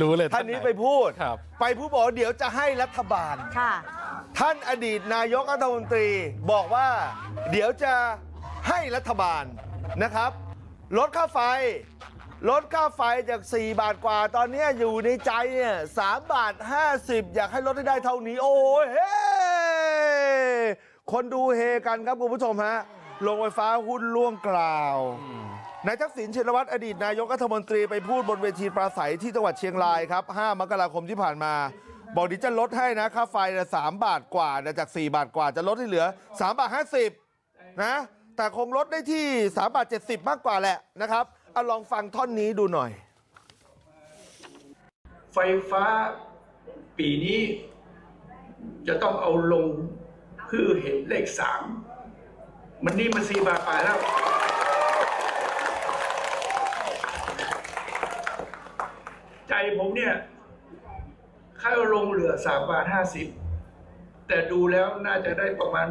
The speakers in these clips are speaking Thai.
รู้เลยท่านนี้ไปพูด ครับ ไปพูดบอกว่าเดี๋ยวจะให้รัฐบาล ค่ะ ท่านอดีตนายกรัฐมนตรีบอกว่า เดี๋ยวจะให้รัฐบาลนะครับลดค่าไฟลดค่าไฟจาก 4 บาทกว่า ตอนนี้อยู่ในใจเนี่ยสบาท 50 อยากให้ลดให้ได้เท่านี้ โอ้ยเฮ้คนดูเฮกันครับคุณผู้ชมฮะ โรงไฟฟ้าหุ้นล่วงกล่าวนายทักษิณชินวัตรอดีตนายกรัฐมนตรีไปพูดบนเวทีปราศัยที่จังหวัดเชียงรายครับ 5 มกราคมที่ผ่านมา บอกเดียวจะลดให้นะค่าไฟนะสามบาทกว่านะจาก 4 บาทกว่าจะลดให้เหลือ 3 บาท 50 นะ แต่คงลดได้ที่ 3 บาท 70 มากกว่าแหละนะครับเอาลองฟังท่อนนี้ดูหน่อย ไฟฟ้าปีนี้จะต้องเอาลงเพื่อเห็นเลขสาม มันนี่มันสี่บาทปลาแล้ว ใจผมเนี่ยค่าเอาลงเหลือสามบาทห้าสิบแต่ดูแล้วน่าจะได้ประมาณ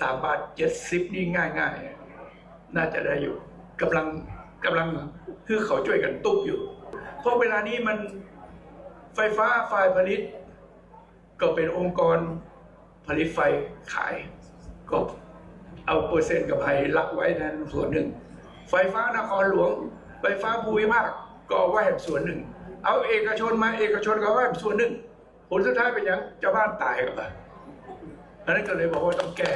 สามบาทเจ็ดสิบนี่ง่ายๆน่าจะได้อยู่กำลังกำลังคือเขาช่วยกันตุ๊บอยู่ เพราะเวลานี้มันไฟฟ้าฝ่ายผลิต ก็เป็นองค์กรผลิตไฟขาย ก็เอาเปอร์เซ็นต์กับไฮรักไว้นั้นส่วนหนึ่ง ไฟฟ้านครหลวง ไฟฟ้าภูมิภาคก็เอาไว้ส่วนหนึ่ง เอาเอกชนมาเอกชนก็เอาไว้ส่วนหนึ่ง ผลสุดท้ายเป็นยังเจ้าบ้านตายกับอะอันนั้นก็เลยบอกว่าต้องแก้